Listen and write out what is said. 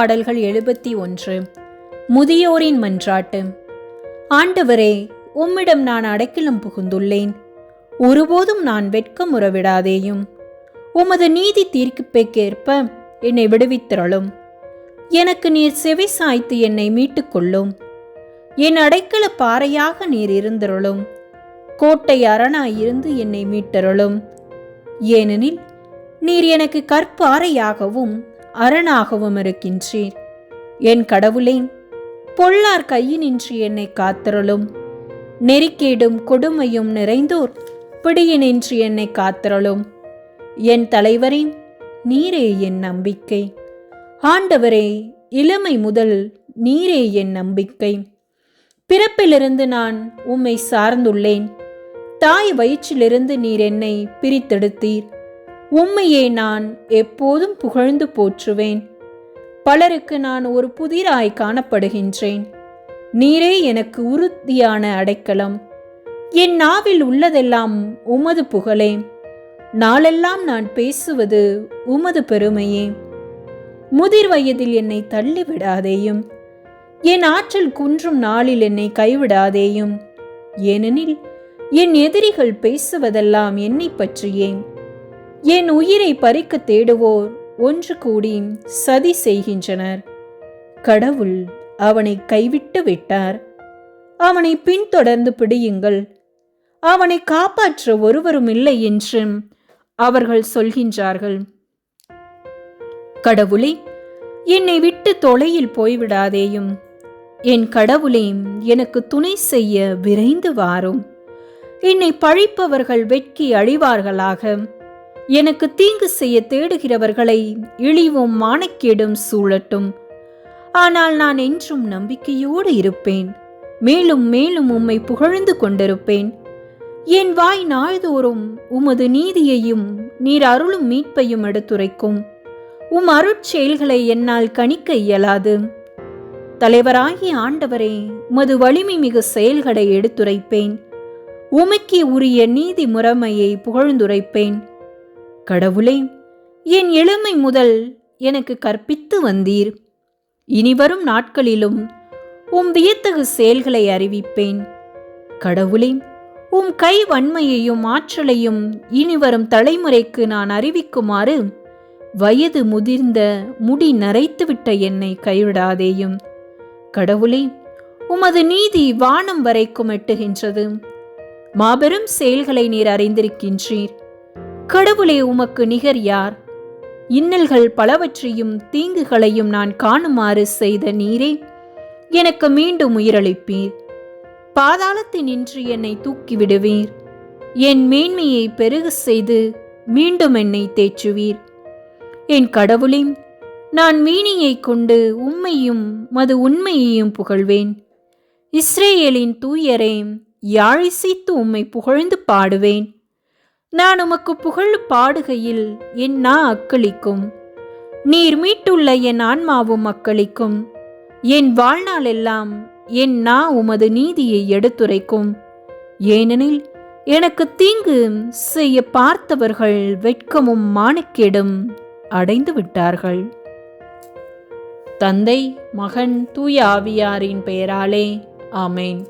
பாடல்கள் எழுபத்தி ஒன்று. முதியோரின் மன்றாட்டு. ஆண்டவரே உம்மிடம் நான் அடைக்கலம் புகுந்துள்ளேன். ஒருபோதும் நான் வெட்கமுற விடாதேயும் உமது நீதி தீர்ப்பிற்கேற்ப என்னை விடுவித்திரளும். எனக்கு நீர் செவி சாய்த்து என்னை மீட்டுக் கொள்ளும் என் அடைக்கல பாறையாக நீர் இருந்திரளும். கோட்டை அரணாயிருந்து என்னை மீட்டருளும். ஏனெனில் நீர் எனக்கு கற்பாறையாகவும் அரணாகவும் இருக்கின்றீர். என் கடவுளே பொள்ளார் கையினின்றி என்னை காத்திரலும் நெறிக்கேடும் கொடுமையும் நிறைந்தோர் பிடியினின்றி என்னை காத்திரலும் என் தலைவரே நீரே என் நம்பிக்கை. ஆண்டவரே இளமை முதல் நீரே என் நம்பிக்கை. பிறப்பிலிருந்து நான் உம்மை சார்ந்துள்ளேன். தாய் வயிற்றிலிருந்து நீர் என்னை பிரித்தெடுத்தீர். உம்மையே நான் எப்போதும் புகழ்ந்து போற்றுவேன். பலருக்கு நான் ஒரு புதிராய் காணப்படுகின்றேன். நீரே எனக்கு உறுதியான அடைக்கலம். என் நாவில் உள்ளதெல்லாம் உமது புகழே. நாளெல்லாம் நான் பேசுவது உமது பெருமையே. முதிர் வயதில் என்னை தள்ளிவிடாதேயும். என் ஆற்றல் குன்றும் நாளில் என்னை கைவிடாதேயும். ஏனெனில் என் எதிரிகள் பேசுவதெல்லாம் என்னை பற்றியே என் உயிரை பறிக்க தேடுவோர் ஒன்று கூடி சதி செய்கின்றனர். கடவுள் அவனை கைவிட்டு விட்டார். அவனை பின்தொடர்ந்து பிடியுங்கள். அவனை காப்பாற்ற ஒருவரும் இல்லை என்றும் அவர்கள் சொல்கின்றார்கள். கடவுளே என்னை விட்டு தொலையில் போய்விடாதேயும். என் கடவுளே எனக்கு துணை செய்ய விரைந்து வாரும். என்னை பழிப்பவர்கள் வெட்கி அழிவார்களாக. எனக்கு தீங்கு செய்ய தேடுகிறவர்களை இழிவும் மானக்கேடும் சூழட்டும். ஆனால் நான் என்றும் நம்பிக்கையோடு இருப்பேன். மேலும் மேலும் உம்மை புகழ்ந்து கொண்டிருப்பேன். என் வாய் நாள்தோறும் உமது நீதியையும் நீர் அருளும் மீட்பையும் எடுத்துரைக்கும். உம் அருட்செயல்களை என்னால் கணிக்க இயலாது. தலைவராகிய ஆண்டவரே உமது வலிமை மிகு செயல்களை எடுத்துரைப்பேன். உமக்கே உரிய நீதி முறைமையை புகழ்ந்துரைப்பேன். கடவுளே என் எளிமை முதல் எனக்கு கற்பித்து வந்தீர். இனிவரும் நாட்களிலும் உம் வியத்தகு செயல்களை அறிவிப்பேன். கடவுளே உம் கை வன்மையையும் ஆற்றலையும் இனிவரும் தலைமுறைக்கு நான் அறிவிக்குமாறு வயது முதிர்ந்த முடி நரைத்துவிட்ட என்னை கைவிடாதேயும். கடவுளே உமது நீதி வானம் வரைக்கும் எட்டுகின்றது மாபெரும் செயல்களை நீர் அறிந்திருக்கின்றீர். கடவுளே உமக்கு நிகர் யார்? இன்னல்கள் பலவற்றையும் தீங்குகளையும் நான் காணுமாறு செய்த நீரே எனக்கு மீண்டும் உயிரளிப்பீர். பாதாளத்தினின்று என்னை தூக்கிவிடுவீர். என் மேன்மையை பெருக செய்து மீண்டும் என்னை தேற்றுவீர். என் கடவுளே நான் மீனியை கொண்டு உம்மையும் மது உண்மையையும் புகழ்வேன். இஸ்ரேலின் தூயரே யாழிசைத்து உம்மை புகழ்ந்து பாடுவேன். நான் உமக்கு புகழ் பாடுகையில் என் நா அக்களிக்கும். நீர் மீட்டுள்ள என் ஆன்மாவும் அக்களிக்கும். என் வாழ்நாளெல்லாம் என் நா உமது நீதியை எடுத்துரைக்கும். ஏனெனில் எனக்கு தீங்கு செய்ய பார்த்தவர்கள் வெட்கமும் மானக்கேடும் அடைந்து விட்டார்கள். தந்தை மகன் தூய ஆவியாரின் பெயராலே ஆமேன்.